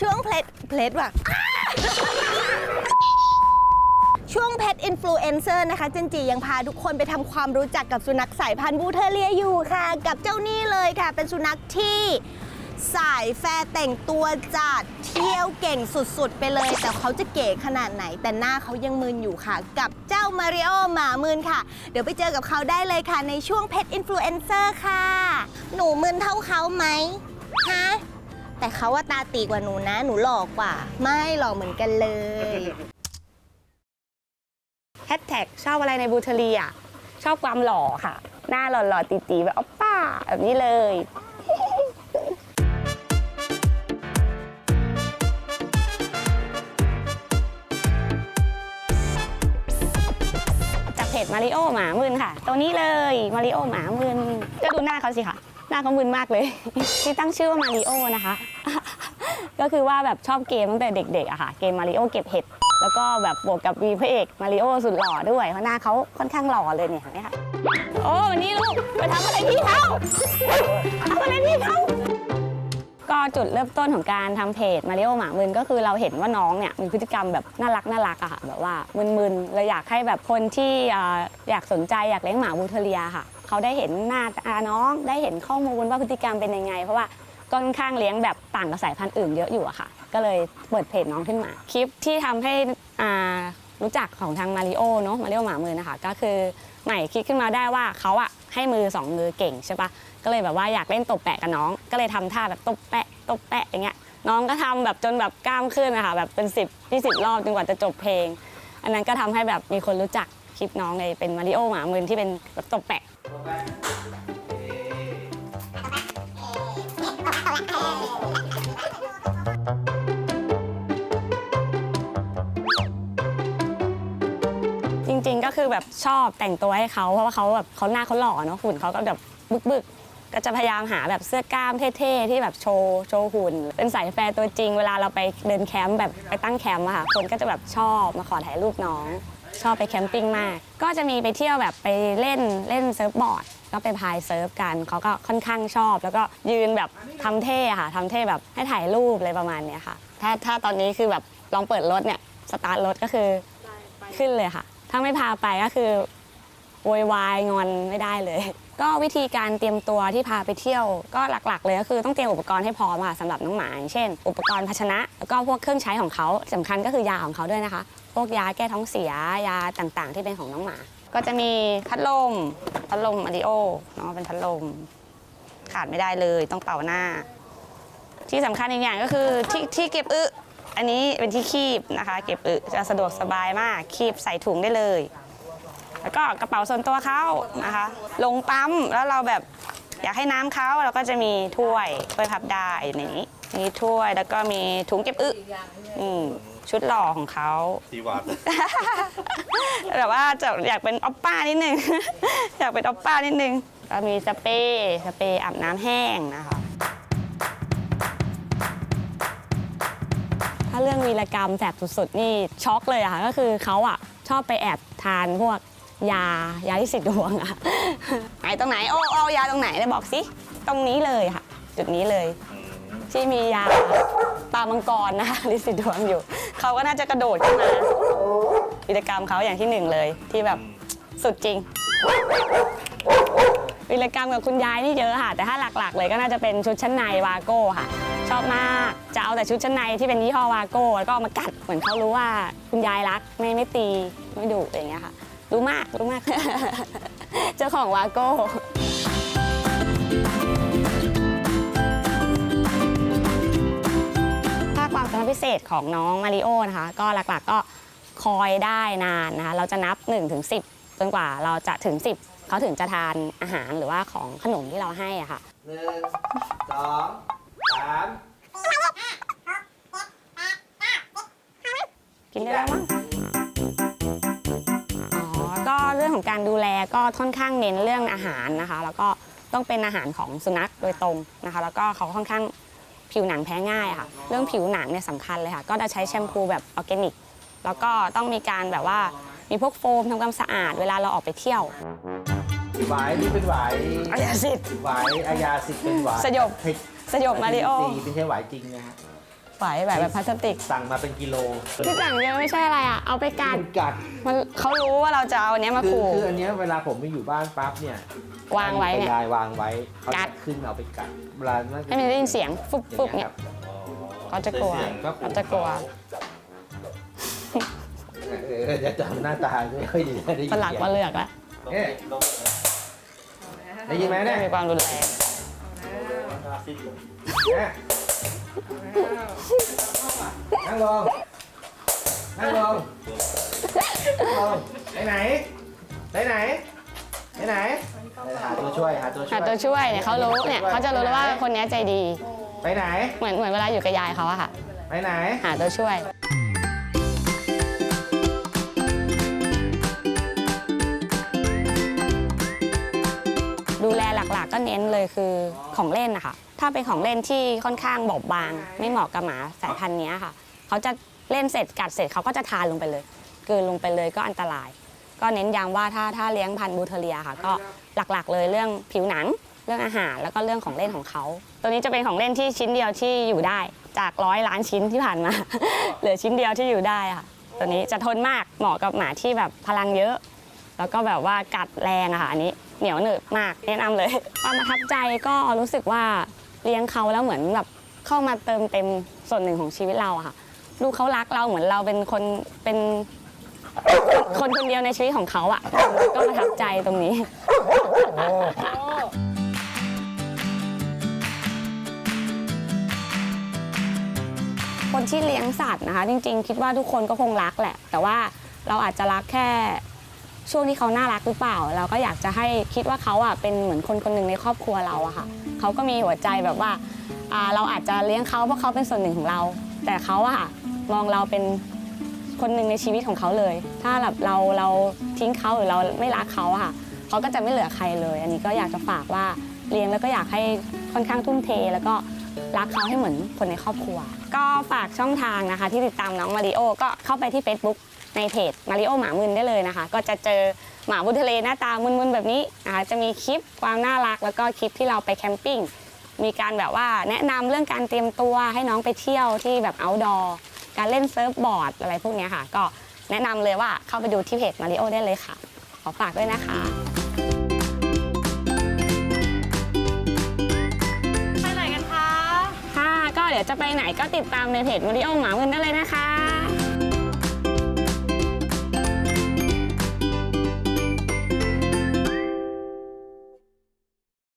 ช่วงเพลทเพลทว่ะ ช่วงเพจอินฟลูเอนเซอร์นะคะเจนจียังพาทุกคนไปทำความรู้จักกับสุนัขสายพันธุ์บูเทเรียอยู่ค่ะ กับเจ้านี่เลยค่ะ เป็นสุนัขที่สายแฟร์แต่งตัวจัดเที่ยวเก่งสุดๆ ไปเลย แต่เขาจะเก๋ขนาดไหน แต่หน้าเขายังมึนอยู่ค่ะ กับเจ้ามาริโอหมามึนค่ะ เดี๋ยวไปเจอกับเขาได้เลยค่ะในช่วงเพจอินฟลูเอนเซอร์ค่ะ หนูมึนเท่าเขาไหมฮะ แต่เขาว่าตาตีกว่าหนูนะ หนูหลอกกว่า ไม่หลอกเหมือนกันเลยแฮชแท็กชอบอะไรในบูเทอรีอะ ชอบความหล่อค่ะ หน้าหล่อๆตีๆแบบอ๊อปป้า แบบนี้เลยจากเพจมาริโอหมามึนค่ะ ตัวนี้เลยมาริโอหมามึนก็ดูหน้าเขาสิค่ะ หน้าเขามึนมากเลย ที่ตั้งชื่อว่ามาริโอนะคะ ก็คือว่าแบบชอบเกมตั้งแต่เด็กๆอะค่ะ เกมมาริโอเก็บเห็ด แล้วก็แบบบวกกับวีพระเอกมาริโอสุดหล่อด้วยเพราะหน้าเขาค่อนข้างหล่อเลยเนี่ยเห็นไหมคะโอ้วันนี้ลูกไปทำอะไรพี่เขาทำอะไรพี่เขาก็จุดเริ่มต้นของการทำเพจมาริโอหมามึนก็คือเราเห็นว่าน้องเนี่ยมีพฤติกรรมแบบน่ารักน่ารักอะค่ะแบบว่ามึนๆเราอยากให้แบบคนที่อยากสนใจอยากเลี้ยงหมาบูเทเรียค่ะ เขาได้เห็นหน้าตาน้องได้เห็นข้อมูลว่าพฤติกรรมเป็นยังไง เพราะว่าก็ค่อนข้างเลี้ยงแบบต่างกับสายพันธุ์อื่นเยอะอยู่อะค่ะ ก็เลยเปิดเพจน้องขึ้นมา คลิปที่ทำให้อ่ารู้จักของทางมาริโอเนาะมาริโอหมามือนะคะก็คือใหม่คิดขึ้นมาได้ว่าเขาอะให้มือสองมือเก่งใช่ปะก็เลยแบบว่าอยากเล่นตบแปะกับน้อง ก็เลยทำท่าแบบตบแปะตบแปะอย่างเงี้ยน้องก็ทำแบบจนแบบกล้ามขึ้นนะคะแบบเป็น 10 20 รอบจนกว่าจะจบเพลง อันนั้นก็ทำให้แบบมีคนรู้จักคลิปน้องเลยเป็นมาริโอหมามือที่เป็นแบบตบแปะ จริงๆก็คือแบบชอบแต่งตัวให้เขาเพราะว่าเขาแบบเขาหน้าเขาหล่อเนาะหุ่นเขาก็แบบบึกๆ ก็จะพยายามหาแบบเสื้อกล้ามเท่ๆที่แบบโชว์โชว์หุ่น เป็นสายแฟร์ตัวจริงเวลาเราไปเดินแคมป์แบบไปตั้งแคมป์อะค่ะคนก็จะแบบชอบมาขอถ่ายรูปน้อง ชอบไปแคมปิ้งมาก ก็จะมีไปเที่ยวแบบไปเล่นเล่นเซิร์ฟบอร์ดก็ไปพายเซิร์ฟกันเขาก็ค่อนข้างชอบ แล้วก็ยืนแบบทำเท่ค่ะทำเท่แบบให้ถ่ายรูปอะไรประมาณเนี้ยค่ะ ถ้าถ้าตอนนี้คือแบบลองเปิดรถเนี่ยสตาร์ทรถก็คือขึ้นเลยค่ะ ถ้าไม่พาไปก็คือโวยวายงอนไม่ได้เลย ก็วิธีการเตรียมตัวที่พาไปเที่ยว ก็หลักๆ เลยก็คือต้องเตรียมอุปกรณ์ให้พร้อมค่ะสำหรับน้องหมาอย่างเช่น อุปกรณ์ภาชนะแล้วก็พวกเครื่องใช้ของเขาสำคัญก็คือยาของเขาด้วยนะคะ พวกยาแก้ท้องเสียยาต่างๆ ที่เป็นของน้องหมา ก็จะมีพัดลมพัดลมมาริโอเนาะเป็นพัดลม ขาดไม่ได้เลยต้องเป่าหน้า ที่สำคัญอีกอย่างก็คือที่ที่เก็บอึอันนี้เป็นที่คีบนะคะ เก็บอึจะสะดวกสบายมากคีบใส่ถุงได้เลย แล้วก็กระเป๋าส่วนตัวเขานะคะ ลงปั๊มแล้วเราแบบอยากให้น้ำเขาเราก็จะมีถ้วยถ้วยพับได้ในนี้มีถ้วยแล้วก็มีถุงเก็บอึอืม ชุดหล่อของเขาตีวัดแบบว่าจะอยากเป็นออปป้านิดนึง อยากเป็นออปป้านิดนึงก็มีสเปรย์สเปรย์อาบน้ำแห้งนะคะ ถ้าเรื่องวีรกรรมแสบสุดๆ นี่ช็อกเลยอะค่ะ ก็คือเขาอะชอบไปแอบทานพวกยายาที่สิทธิ์ดวงอะไหนตรงไหนโอ้โอ้ยาตรงไหนได้บอกสิ ตรงนี้เลยค่ะ จุดนี้เลย ที่มียาตามังกรนะคะลิสิดวงอยู่ เขาก็น่าจะกระโดดขึ้นมากิจกรรมเขาอย่างที่หนึ่งเลยที่แบบสุดจริงวิรกรรมกับคุณยายนี่เยอะค่ะ แต่ถ้าหลักๆ เลยก็น่าจะเป็นชุดชั้นในวาโก้ค่ะ ชอบมากจะเอาแต่ชุดชั้นในที่เป็นยี่ห้อวาโก้แล้วก็ามากัดเหมือนเขารู้ว่าคุณยายรักไม่ไม่ตีไม่ดุอะไรอย่างเงี้ยค่ะ รู้มากรู้มาก เจ้าของวาโก้ พิเศษของน้องมาริโอนะคะ ก็หลักๆก็คอยได้นานนะคะ เราจะนับ 1-10ถึง10จนกว่าเราจะถึง 10 เขาถึงจะทานอาหารหรือว่าของขนมที่เราให้อะค่ะหนึ่งสองสามกินได้แล้วมั้งอ๋อ ก็เรื่องของการดูแลก็ค่อนข้างเน้นเรื่องอาหารนะคะ แล้วก็ต้องเป็นอาหารของสุนัขโดยตรงนะคะ แล้วก็เขาค่อนข้าง ผิวหนังแพ้ง่ายอะค่ะ เรื่องผิวหนังเนี่ยสำคัญเลยค่ะ ก็จะใช้แชมพูแบบออร์แกนิก แล้วก็ต้องมีการแบบว่ามีพวกโฟมทำความสะอาดเวลาเราออกไปเที่ยว หวายนี่เป็นหวายอายาสิทธิ์หวายอายาสิทธิ์เป็นหวายสยบเผ็ดสยบมาริโอตีไม่ใช่หวายจริงนะฮะ ฝายแบบแบบพลาสติก สั่งมาเป็นกิโลที่สั่งเยอะไม่ใช่อะไรอะ เอาไปกัดมันกัดมันเขารู้ว่าเราจะเอาอันเนี้ยมาคือขู่ คืออันเนี้ยเวลาผมไม่อยู่บ้านปั๊บเนี่ยวางไว้เนี่ย ยายวางไว้เขากัจะด ขึ้นเอาไปกัดเวลามันให้มันได้ยินเสียงฟุบอย่างฟุบเงี้เนี่ยยครับเขาจะกลัวเสียงก็ขู่เขาจะกลัวเออจะจำหน้าตาไม่ค่อยดีได้ยินประหลักประเลือกแล้วเนี่ยได้ยินไหมเนี่ยมีความรุนแรง เนี่ย นั่งลง นั่งลง นั่งลงไปไหนไปไหนไปไหนหาตัวช่วยหาตัวช่วยหาตัวช่วยเนี่ยเขารู้เนี่ยเขาจะรู้แล้วว่าคนเนี้ยใจดี ไปไหน เหมือนเหมือนเวลาอยู่กับยายเขาอะค่ะ ไปไหน หาตัวช่วย ก็เน้นเลยคือของเล่นนะคะถ้าเป็นของเล่นที่ค่อนข้างบอบบาง ไม่เหมาะกับหมาสายพันธุ์นี้ค่ะเขาจะเล่นเสร็จกัดเสร็จเขาก็จะทานลงไปเลยกลืนลงไปเลยก็อันตราย ก็เน้นย้ำว่าถ้าถ้าเลี้ยงพันธุ์บูเทเรียค่ะ ก็หลักๆ เลยเรื่องผิวหนัง เรื่องอาหารแล้วก็เรื่องของเล่นของเขา ตัวนี้จะเป็นของเล่นที่ชิ้นเดียวที่อยู่ได้ จากร้อยล้านชิ้นที่ผ่านมาเหลือชิ้นเดียวที่อยู่ได้ค่ะ ตัวนี้จะทนมากเหมาะกับหมาที่แบบพลังเยอะ แล้วก็แบบว่ากัดแรงอะค่ะอันนี้เหนียวหนึบมากแนะนำเลยความประทับใจก็รู้สึกว่าเลี้ยงเขาแล้วเหมือนแบบเข้ามาเติมเต็มส่วนหนึ่งของชีวิตเราอะค่ะ ลูกเขารักเราเหมือนเราเป็นคนเป็นคนคนเดียวในชีวิตของเขาอะก็ประทับใจตรงนี้ คนที่เลี้ยงสัตว์นะคะ จริง ๆ คิดว่าทุกคนก็คงรักแหละ แต่ว่าเราอาจจะรักแค่ ช่วงที่เขาน่ารักหรือเปล่า เราก็อยากจะให้คิดว่าเขาอะเป็นเหมือนคนคนหนึ่งในครอบครัวเราอะค่ะเขาก็มีหัวใจแบบว่าเราอาจจะเลี้ยงเขาเพราะเขาเป็นส่วนหนึ่งของเรา แต่เขาอะค่ะมองเราเป็นคนหนึ่งในชีวิตของเขาเลย ถ้าแบบเราเราทิ้งเขาหรือเราไม่รักเขาอะค่ะเขาก็จะไม่เหลือใครเลย อันนี้ก็อยากจะฝากว่าเลี้ยงแล้วก็อยากให้ค่อนข้างทุ่มเท แล้วก็รักเขาให้เหมือนคนในครอบครัว ก็ฝากช่องทางนะคะ ที่ติดตามน้องมาริโอก็เข้าไปที่ Facebook ในเพจมาริโอหมามึนได้เลยนะคะ ก็จะเจอหมาบุญทะเลหน้าตามึนๆแบบนี้นะคะจะมีคลิปความน่ารัก แล้วก็คลิปที่เราไปแคมปิ้งมีการแบบว่าแนะนำเรื่องการเตรียมตัวให้น้องไปเที่ยวที่แบบ outdoor การเล่นเซิร์ฟบอร์ดอะไรพวกเนี้ยค่ะ ก็แนะนำเลยว่าเข้าไปดูที่เพจมาริโอได้เลยค่ะ ขอฝากด้วยนะคะไปไหนกันคะ ค่ะ ก็เดี๋ยวจะไปไหนก็ติดตามในเพจมาริโอหมามึนได้เลยนะคะ